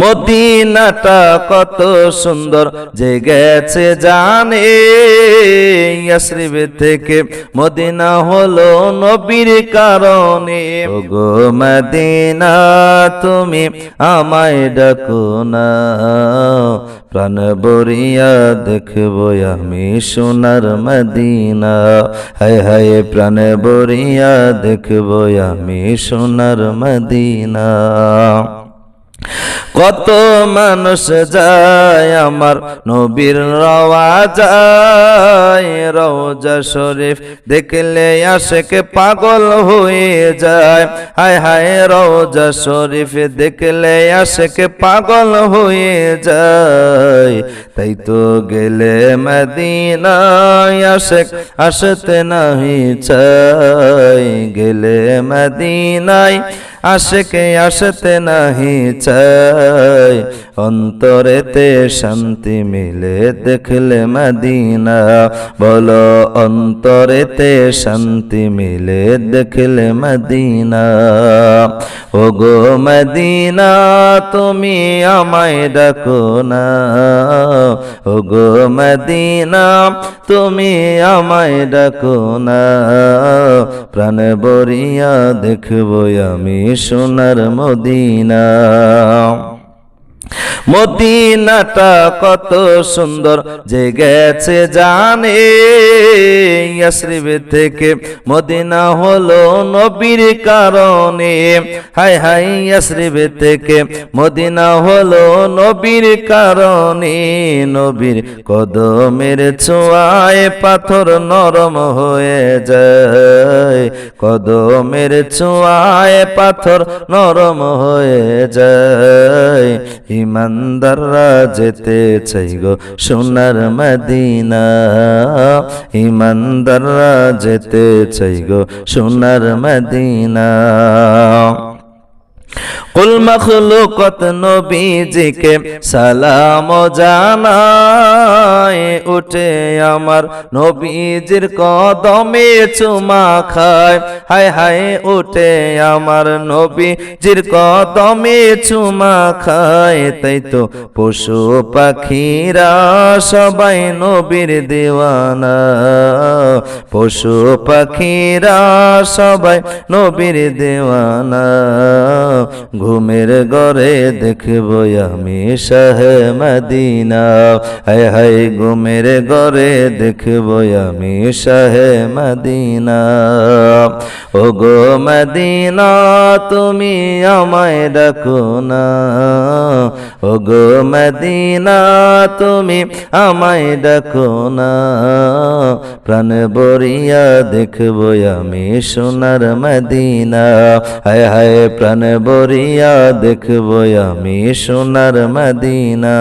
মদিনাটা কত সুন্দর যে গেছে জানে ইয়াসরিব থেকে। মদিনা হলো নবীর কারণে। গো মদিনা, তুমি আমায় ডাকো না। প্রাণ বরিয়া দেখব আমি সোনার মদিনা। হায় হায়, প্রাণ বরিয়া দেখব আমি সোনার মদিনা। কত মানুষ যায় আমার নবীর রওয়া যায়, রওজা শরীফ দেখলে আশেকে পাগল হয়ে যায়। হায় হায়, রওজা শরীফ দেখলে আশেকে পাগল হয়ে যায়। তাই তো গেলে মদিনায় আশেক আসতে নাহি চাই গেলে মদিনায় আশেকে আসতে নাহি চাই। অন্তরেতে শান্তি মিলে দেখলে মদিনা। বলো, অন্তরেতে শান্তি মিলে দেখলে মদিনা। ও গো মদিনা, তুমি আমায় ডাকো না। ও গো মদিনা, তুমি আমায় ডাকো না। প্রাণ বরিয়া দেখব আমি সোনার মদিনা। মদিনাটা কত সুন্দর যে গেছে জানে। ইয়াসরিব থেকে মদিনা হলো নবীর কারণে। হাই হাই ইয়াসরিব থেকে মদিনা হলো নবীর কারণে। নবীর কদমের ছোঁয়ায় পাথর নরম হয়ে যায়। কদমের ছোঁয়ায় পাথর নরম হয়ে যায়। ইমানদাররা যেতে চাই গো সোনার মদিনা। ইমানদাররা যেতে চাই গো সোনার মদিনা। কুল মখলুকত নবীজিকে সালাম জানায়, উঠে আমার নবীজির কদমে চুমা খায়। হায় হায়, উঠে আমার নবীজির কদমে চুমা খায়। তাই তো পশু পাখিরা সবাই নবীর দেওয়ানা। পশু পাখিরা সবাই নবীর দেওয়ানা। ঘুমের ঘরে দেখব আমি শাহ মদিনা। হায় হায় ঘুমের ঘরে দেখব আমি শাহ মদিনা। ও গো মদিনা, তুমি আমায় ডাকো না। ও গো মদিনা, তুমি আমায় ডাকো না। প্রাণ বরিয়া দেখব আমি সোনার মদিনা। হায় হায় প্রাণ বরিয়া দেখব আমি সোনার মদিনা।